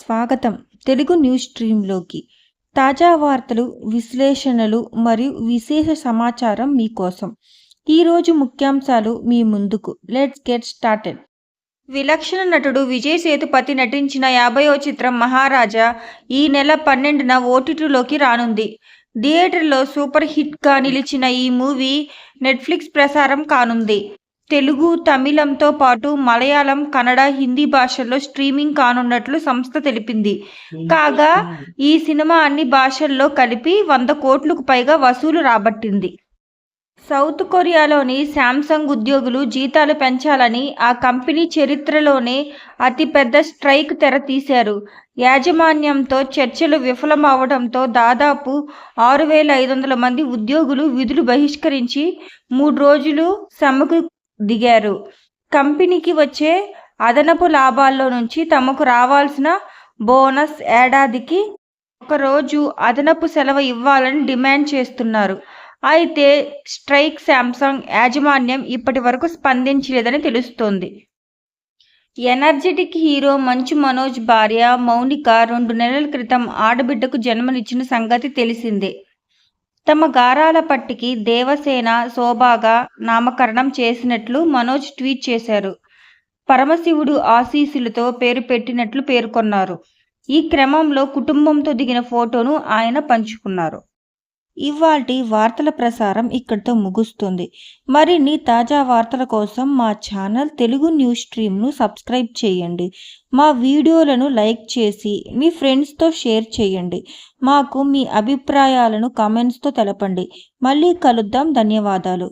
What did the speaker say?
స్వాగతం. తెలుగు న్యూస్ స్ట్రీమ్లోకి. తాజా వార్తలు విశ్లేషణలు మరియు విశేష సమాచారం మీకోసం ఈరోజు ముఖ్యాంశాలు మీ ముందుకు. Let's get started. విలక్షణ నటుడు విజయ్ సేతుపతి నటించిన యాభైవ చిత్రం మహారాజా ఈ నెల పన్నెండున ఓటీటీలోకి రానుంది. థియేటర్లో సూపర్ హిట్గా నిలిచిన ఈ మూవీ నెట్ఫ్లిక్స్ ప్రసారం కానుంది. తెలుగు తమిళంతో పాటు మలయాళం కన్నడ హిందీ భాషల్లో స్ట్రీమింగ్ కానున్నట్లు సంస్థ తెలిపింది. కాగా ఈ సినిమా అన్ని భాషల్లో కలిపి వంద కోట్లకు పైగా వసూలు రాబట్టింది. సౌత్ కొరియాలోని శాంసంగ్ ఉద్యోగులు జీతాలు పెంచాలని ఆ కంపెనీ చరిత్రలోనే అతిపెద్ద స్ట్రైక్ తెర తీశారు. యాజమాన్యంతో చర్చలు విఫలమవడంతో దాదాపు ఆరు వేల ఐదు వందల మంది ఉద్యోగులు విధులు బహిష్కరించి మూడు రోజులు సమ్మెకు దిగారు. కంపెనీకి వచ్చే అదనపు లాభాల్లో నుంచి తమకు రావాల్సిన బోనస్ ఏడాదికి ఒకరోజు అదనపు సెలవు ఇవ్వాలని డిమాండ్ చేస్తున్నారు. అయితే స్ట్రైక్ శాంసంగ్ యాజమాన్యం ఇప్పటి వరకు స్పందించలేదని తెలుస్తోంది. ఎనర్జెటిక్ హీరో మంచు మనోజ్ భార్య మౌనిక రెండు నెలల క్రితం ఆడబిడ్డకు జన్మనిచ్చిన సంగతి తెలిసిందే. తమ గారాల పట్టికి దేవసేన శోభాగా నామకరణం చేసినట్లు మనోజ్ ట్వీట్ చేశారు. పరమశివుడు ఆశీస్సులతో పేరు పెట్టినట్లు పేర్కొన్నారు. ఈ క్రమంలో కుటుంబంతో దిగిన ఫోటోను ఆయన పంచుకున్నారు. ఇవాల్టి వార్తల ప్రసారం ఇక్కడితో ముగుస్తుంది. మరిన్ని తాజా వార్తల కోసం మా ఛానల్ తెలుగు న్యూస్ స్ట్రీమ్ను సబ్స్క్రైబ్ చేయండి. మా వీడియోలను లైక్ చేసి మీ ఫ్రెండ్స్తో షేర్ చేయండి. మాకు మీ అభిప్రాయాలను కామెంట్స్తో తెలపండి. మళ్ళీ కలుద్దాం. ధన్యవాదాలు.